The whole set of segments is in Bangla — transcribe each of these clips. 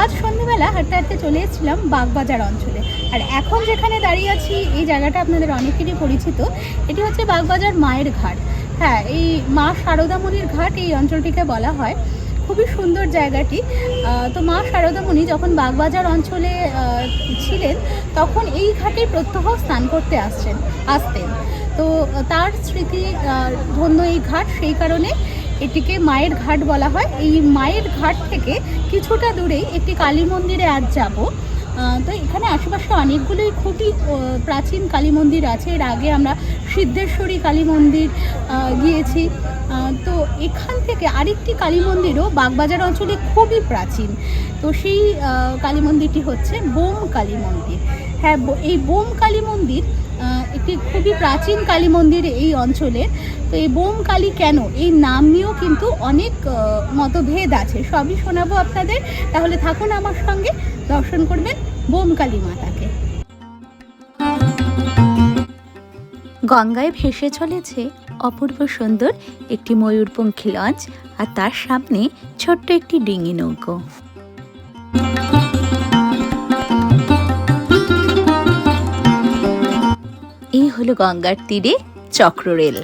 আজ সন্ধ্যেবেলা হাঁটতে হাঁটতে চলে এসেছিলাম বাগবাজার অঞ্চলে। আর এখন যেখানে দাঁড়িয়ে আছি, এই জায়গাটা আপনাদের অনেকেরই পরিচিত। এটি হচ্ছে বাগবাজার মায়ের ঘাট। হ্যাঁ এই মা শারদামণির ঘাট এই অঞ্চলটিকে বলা হয়। খুবই সুন্দর জায়গাটি। তো মা শারদামণি যখন বাগবাজার অঞ্চলে ছিলেন, তখন এই ঘাটে প্রত্যহ স্নান করতে আসছেন, আসতেন। তো তার স্মৃতি ধন্য এই ঘাট। সেই কারণে এটিকে মায়ের ঘাট বলা হয়। এই মায়ের ঘাট থেকে কিছুটা দূরেই একটি কালী মন্দিরে আজ যাব। তো এখানে আশেপাশে অনেকগুলোই খুবই প্রাচীন কালী মন্দির আছে। এর আগে আমরা সিদ্ধেশ্বরী কালী মন্দির গিয়েছি। তো এখান থেকে আরেকটি কালী মন্দিরও বাগবাজার অঞ্চলে খুবই প্রাচীন। তো সেই কালী মন্দিরটি হচ্ছে বোম কালী মন্দির। হ্যাঁ এই বোম কালী মন্দির একটি খুবই প্রাচীন কালী মন্দির এই অঞ্চলে। তো এই বোম কালী কেন? এই নাম নিয়েও কিন্তু অনেক মতভেদ আছে। সবই শোনাবো আপনাদের। তাহলে থাকুন আমার সঙ্গে, দর্শন করবেন বোম কালী মাতাকে। গঙ্গায় ভেসে চলেছে অপূর্ব সুন্দর একটি ময়ূরপঙ্খী লঞ্চ, আর তার সামনে ছোট্ট একটি ডিঙি নৌকো। হলো গঙ্গার তীরে চক্ররেল।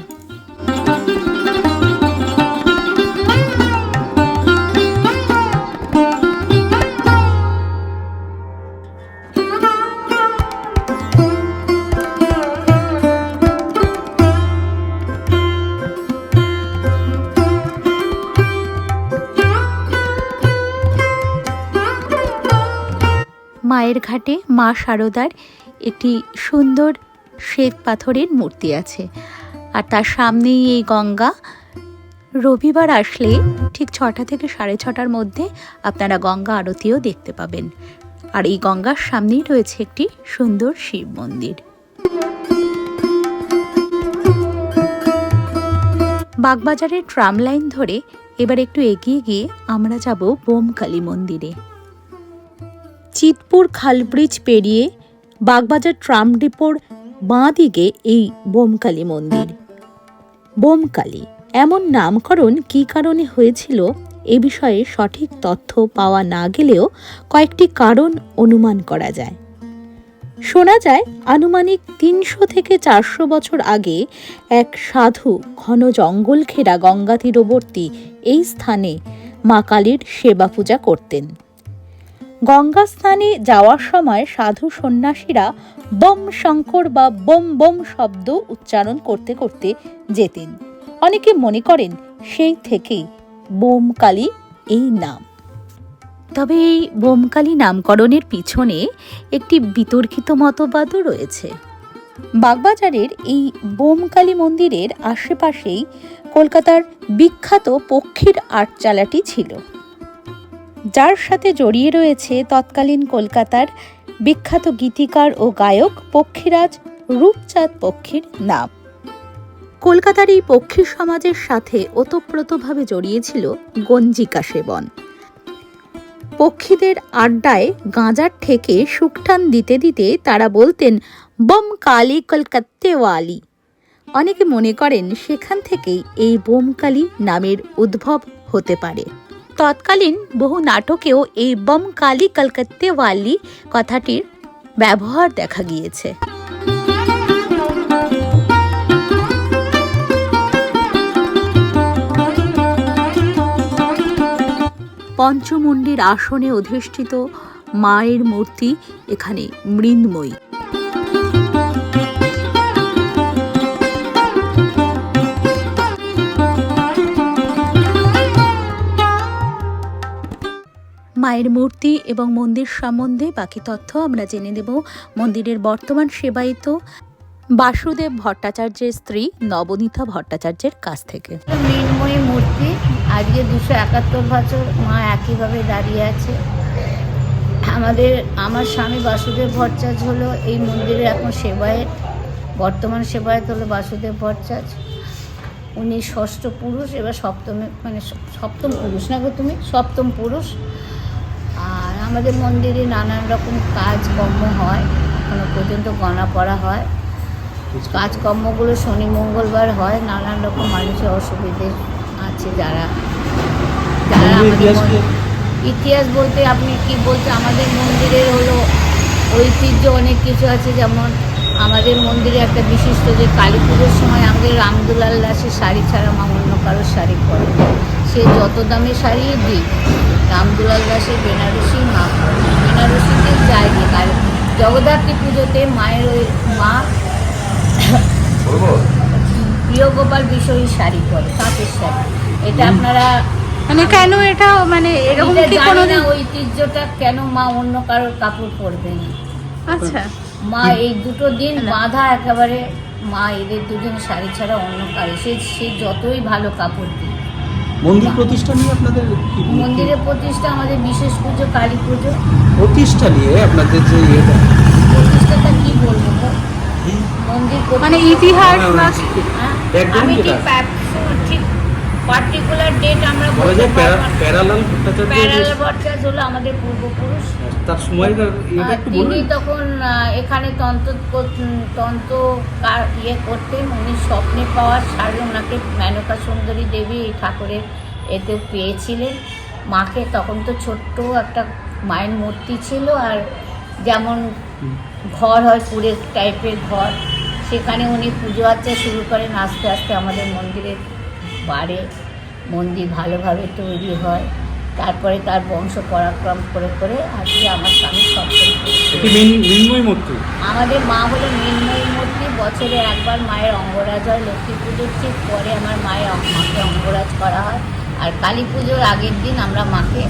মায়ের ঘাটে মা শারদার একটি সুন্দর শ্বেত পাথরের মূর্তি আছে। আর তার সামনেই এই গঙ্গা। রবিবার আসলে ঠিক ছটা থেকে সাড়ে ছটার মধ্যে আপনারা গঙ্গা আরতিও দেখতে পাবেন। আর এই গঙ্গার সামনেই রয়েছে একটি সুন্দর শিব মন্দির। বাগবাজারের ট্রাম লাইন ধরে এবার একটু এগিয়ে গিয়ে আমরা যাব বোমকালী মন্দিরে। চিতপুর খালব্রিজ পেরিয়ে বাগবাজার ট্রাম ডিপোর বাঁ দিকে এই বোমকালী মন্দির। বোমকালী, এমন নামকরণ কী কারণে হয়েছিল এ বিষয়ে সঠিক তথ্য পাওয়া না গেলেও কয়েকটি কারণ অনুমান করা যায়। শোনা যায়, আনুমানিক তিনশো থেকে চারশো বছর আগে এক সাধু ঘন জঙ্গল ঘেরা গঙ্গা তীরবর্তী এই স্থানে মা কালীর সেবা পূজা করতেন। গঙ্গা স্নানে যাওয়ার সময় সাধু সন্ন্যাসীরা বম শঙ্কর বা বম বম শব্দ উচ্চারণ করতে করতে যেতেন। অনেকে মনে করেন সেই থেকেই বোমকালী এই নাম। তবে এই বোমকালী নামকরণের পিছনে একটি বিতর্কিত মতবাদও রয়েছে। বাগবাজারের এই বোমকালী মন্দিরের আশেপাশেই কলকাতার বিখ্যাত পক্ষীর আটচালাটি ছিল। যার সাথে জড়িয়ে রয়েছে তৎকালীন কলকাতার বিখ্যাত গীতিকার ও গায়ক পক্ষীরাজ রূপচাঁদ পক্ষীর নাম। কলকাতার এই পক্ষী সমাজের সাথে ওতপ্রোতভাবে জড়িয়েছিল গঞ্জিকা সেবন। পক্ষীদের আড্ডায় গাঁজার থেকে সুকটান দিতে দিতে তারা বলতেন, বম কালী কলকাত্তেওয়ালি অনেকে মনে করেন, সেখান থেকেই এই বোমকালী নামের উদ্ভব হতে পারে। তৎকালীন বহু নাটকেও এই বম কালী কলকাত্তেওয়ালি কথাটির ব্যবহার দেখা গিয়েছে। পঞ্চমুণ্ডির আসনে অধিষ্ঠিত মায়ের মূর্তি এখানে মৃন্ময়ী। মায়ের মূর্তি এবং মন্দির সম্বন্ধে বাকি তথ্য আমরা জেনে নেব। মন্দিরের বর্তমান সেবায়িত বাসুদেব ভট্টাচার্যের স্ত্রী নবনীতা ভট্টাচার্যের কাছ থেকে। মৃন্ময়ী মূর্তি, আজকে দুশো একাত্তর বছর মা একইভাবে দাঁড়িয়ে আছে। আমাদের, আমার স্বামী বাসুদেব ভট্টাচার্য হলো এই মন্দিরের এখন সেবায়েত, বর্তমান সেবায়েত হলো বাসুদেব ভট্টাচার্য। উনি ষষ্ঠ পুরুষ, এবার সপ্তমে মানে সপ্তম পুরুষ না গো তুমি? সপ্তম পুরুষ। আমাদের মন্দিরে নানান রকম কাজকর্ম হয় এখনও পর্যন্ত গণা পড়া হয়। কাজকর্মগুলো শনি মঙ্গলবার হয় নানান রকম মানুষের অসুবিধে আছে যারা যারা আমাদের ইতিহাস বলতে আপনি কি বলতে আমাদের মন্দিরের হলো ঐতিহ্য অনেক কিছু আছে। যেমন আমাদের মন্দিরে একটা বিশিষ্ট যে কালী পুজোর সময় আমাদের রামদুলাল দাসের শাড়ি ছাড়া মা অন্য কারোর শাড়ি পরে সে যত দামে শাড়ি দিক রামদুলাল দাসের বেনারসি মা। বেনারসিতে যায় কি কালী জগদ্ধাত্রী পুজোতে মায়ের ওই মা প্রিয় গোপাল বিষয়ী শাড়ি পরে তাঁতের শাড়ি। এটা আপনারা মানে কেন এটা মানে এরকম কি কোনো না ঐতিহ্যটা কেন মা অন্য কারোর কাপড় পরবে না? আচ্ছা। মা এই দুটো দিন বাঁধা একেবারে মা এদের দুদিন শাড়ি ছাড়া অন্য কারও। সে সে যতই ভালো কাপড় দিক মন্দির প্রতিষ্ঠা নিয়ে আপনাদের মন্দিরের প্রতিষ্ঠা আমাদের বিশেষ পুজো কালী পুজো। প্রতিষ্ঠা নিয়ে আপনাদের যে ইয়েটা? প্রতিষ্ঠাটা কি বলব মন্দির মানে ইতিহাস? একদম আমি ঠিক পার্টিকুলার ডেট আমরা বলা বলতে যায় প্যারালাল ভট্টাচার্য প্যারাল যে- ভট্টাচার্য হলো আমাদের পূর্বপুরুষ। তার সময়কার আর একটু তিনি তখন এখানে তন্ত্র তন্ত্র ইয়ে করতেন। উনি স্বপ্নে পাওয়ার শাড়ি ওনাকে মেনকা সুন্দরী দেবী ঠাকুরের এতে পেয়েছিলেন। মাকে তখন তো ছোট্ট একটা মায়ের মূর্তি ছিল আর যেমন ঘর হয় কুড়ে টাইপের ঘর সেখানে উনি পুজো আর্চা শুরু করেন। আস্তে আস্তে আমাদের মন্দিরে বাড়ে মন্দির ভালোভাবে তৈরি হয় তারপরে তার বংশ পরাক্রম করে করে আজকে আমার স্বামী মূর্তি? আমাদের মা হলো মৃন্ময়ী মূর্তি বছরে একবার মায়ের অঙ্গরাজ হয় লক্ষ্মী পুজোর ঠিক পরে আমার মায়ের মাকে অঙ্গরাজ করা হয়। আর কালী পুজোর আগের দিন আমরা মাকে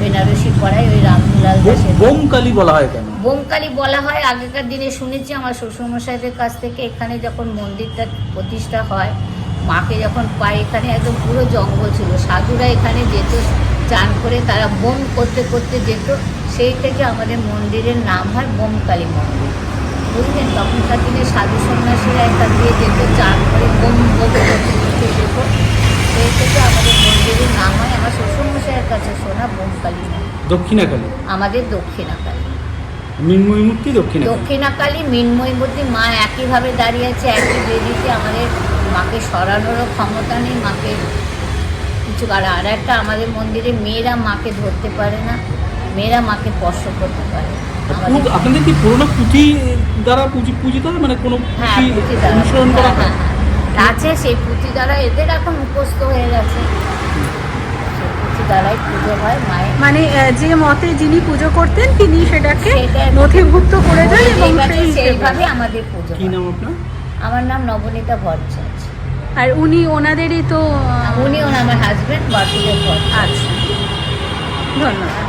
বেনারসি করাই ওই রামদুলাল দাসের। বোম কালী বলা হয় কেন? বোমকালী বলা হয় আগেকার দিনে শুনেছি আমার শ্বশুরমশাইদের কাছ থেকে এখানে যখন মন্দিরটা প্রতিষ্ঠা হয় মাকে যখন পায় এখানে একদম পুরো জঙ্গল ছিল। সাধুরা এখানে যেত চান করে তারা বোম করতে করতে যেত। সেই থেকে আমাদের মন্দিরের নাম হয় বোমকালী মন্দির। বুঝলেন? তখনকার দিনে সাধু সন্ন্যাসীরা এখান দিয়ে যেত চান করে বোম বোম করতে করতে যেত। সেই থেকে আমাদের মন্দিরের নাম হয় আমার শ্বশুরমশাইয়ের কাছে শোনা বোমকালী মন্দির। দক্ষিণা কালী আমাদের দক্ষিণাকালী। মৃন্ময়ী মূর্তি দক্ষিণা কালী। দক্ষিণাকালী মৃন্ময়ী মূর্তি মা একইভাবে দাঁড়িয়ে আছে একই বেদিতে আমাদের মাকে সরানোরও ক্ষমতা নেই মাকে কিছু আর আর একটা আমাদের মন্দিরে মেয়েরা মাকে ধরতে পারে না মেয়েরা মাকে স্পর্শ করতে পারে আপনাদের কি পুরোনো পুঁথি দ্বারা পুঁজি পূজিত হয় মানে কোনো হ্যাঁ পুঁথি দ্বারা। হ্যাঁ, হয় হ্যাঁ। আছে সেই পুঁথি দ্বারা এদের এখন মুখস্থ হয়ে গেছে। দ্বারাই পুজো হয় মায়ের মানে যে মতে যিনি পুজো করতেন তিনি সেটাকে নথিভুক্ত করে দেন এবং সেইভাবে আমাদের পুজো কি নাম আপনার? আমার নাম নবনীতা ভট্টাচার্য। আর উনি ওনাদেরই তো উনি আমার হাজবেন্ড বাসুদেব ভট্টাচার্য। আচ্ছা। ধন্যবাদ।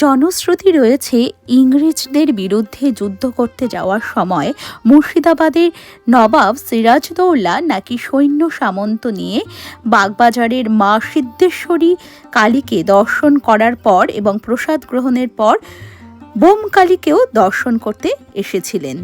জনশ্রুতি রয়েছে ইংরেজদের বিরুদ্ধে যুদ্ধ করতে যাওয়ার সময় মুর্শিদাবাদের নবাব সিরাজদৌল্লা নাকি সৈন্য সামন্ত নিয়ে বাগবাজারের মা সিদ্ধেশ্বরী কালীকে দর্শন করার পর এবং প্রসাদ গ্রহণের পর বোম কালীকেও দর্শন করতে এসেছিলেন।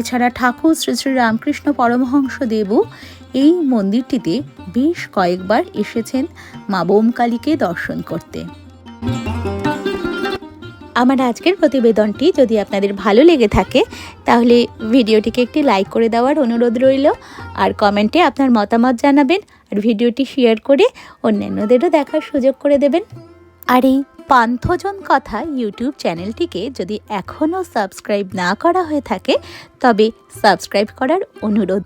এছাড়া ঠাকুর শ্রী শ্রী রামকৃষ্ণ পরমহংস দেবও এই মন্দিরটিতে বেশ কয়েকবার এসেছেন মা বোমকালীকে দর্শন করতে। আমার আজকের প্রতিবেদনটি যদি আপনাদের ভালো লেগে থাকে, তাহলে ভিডিওটিকে একটি লাইক করে দেওয়ার অনুরোধ রইল, আর কমেন্টে আপনার মতামত জানাবেন, আর ভিডিওটি শেয়ার করে অন্যান্যদেরও দেখার সুযোগ করে দেবেন। আর এই পান্থজন কথা ইউটিউব চ্যানেলটিকে যদি এখনও সাবস্ক্রাইব না করা হয়ে থাকে, তবে সাবস্ক্রাইব করার অনুরোধ।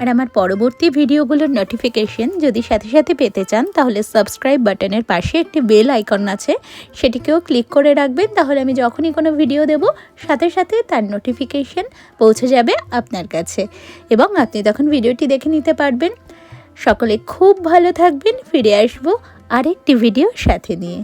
আর আমার পরবর্তী ভিডিওগুলোর নোটিফিকেশন যদি সাথে সাথে পেতে চান, তাহলে সাবস্ক্রাইব বাটনের পাশে একটি বেল আইকন আছে, সেটিকেও ক্লিক করে রাখবেন। তাহলে আমি যখনই কোনো ভিডিও দেব, সাথে সাথে তার নোটিফিকেশন পৌঁছে যাবে আপনার কাছে। এবং আপনি তখন ভিডিওটি দেখে নিতে পারবেন। সকলে খুব ভালো থাকবেন, ফিরে আসব আরেকটি ভিডিও সাথে নিয়ে।